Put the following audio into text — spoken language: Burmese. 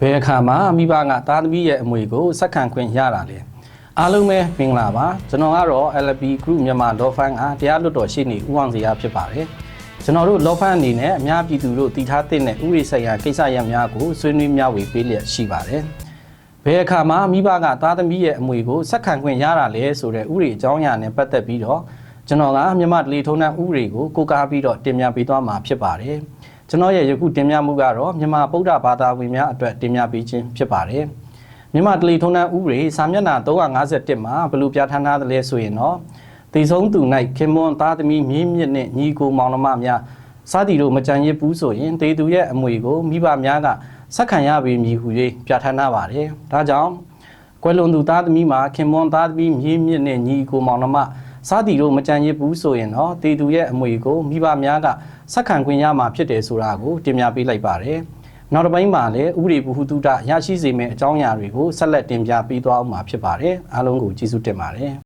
ဘယ်အခါမှမိဘကသားသမီးရဲ့အမွေကိုစက္ကန့်ခွင့်ရတာလဲအားလုံးပဲမင်္ဂလာပါကျွန်တော်ကတော့ LP Group မြန်မာ Law Firm ကတရားလွတ်တော်ရှိနေဦးအောင်စရာဖြစ်ပါတယ်ကျွန်တော်တို့ Law Firm အနေနဲ့အများပြည်သူတို့တည်ထားတဲ့ဥပဒေဆိုင်ရာကိစ္စရပ်များကိုဆွေးနွေးမျှဝေပေးလျက်ရှိပါတယ်ဘယ်အခါမှမိဘကသားသမီးရဲ့အမွေကိုစက္ကန့်ခွင့်ရတာလဲဆိုတဲ့ဥပဒေအကြောင်းအရာနဲ့ပတ်သက်ပြီးတော့ကျွန်တော်ကမြန်မာဒလီထုံးတန်းဥပဒေကိုကိုးကားပြီးတော့တင်ပြပေးသွားမှာဖြစ်ပါတယ် ကျွန်တော်ရဲ့ယခုတင်ပြမှုကတော့မြန်မာဗုဒ္ဓဘာသာဝင်များအတွက်တင်ပြပေးခြင်းဖြစ်ပါတယ်မြန်မာဒလီထုံးတန်းဥပဒေစာမျက်နှာ351မှာဘယ်လိုပြဋ္ဌာန်းထားသလဲဆိုရင်တော့တည်ဆုံးသူ၌ခင်မွန်သားသမီးမြင်းမြင့်နှင့်ညီကိုမောင်နှမများစသည်တို့မကြံရစ်ဘူးဆိုရင်တေသူရဲ့အမွေကိုမိဘများကစက္ကန့်ရပေမည်ဟု၍ပြဋ္ဌာန်းထားပါတယ်ဒါကြောင့်ကွယ်လွန်သူသားသမီးမှာခင်မွန်သားသမီးမြေးမြင့်နဲ့ညီကိုမောင်နှမ စသည်တို့မကြံရစ်ဘူးဆိုရင်တော့တေသူရဲ့အမွေကိုမိဘများကစက္ကန့်ခွင့်ရမှာဖြစ်တယ်ဆိုတာကိုတင်ပြပေးလိုက်ပါတယ်။နောက်တစ်ပိုင်းမှာလည်းဥပဒေဘုဟုတုတရရှိစေမယ့်အကြောင်းအရာတွေကိုဆက်လက်တင်ပြပေးသွားအောင်မှာဖြစ်ပါတယ်။အားလုံးကိုကျေးဇူးတင်ပါတယ်။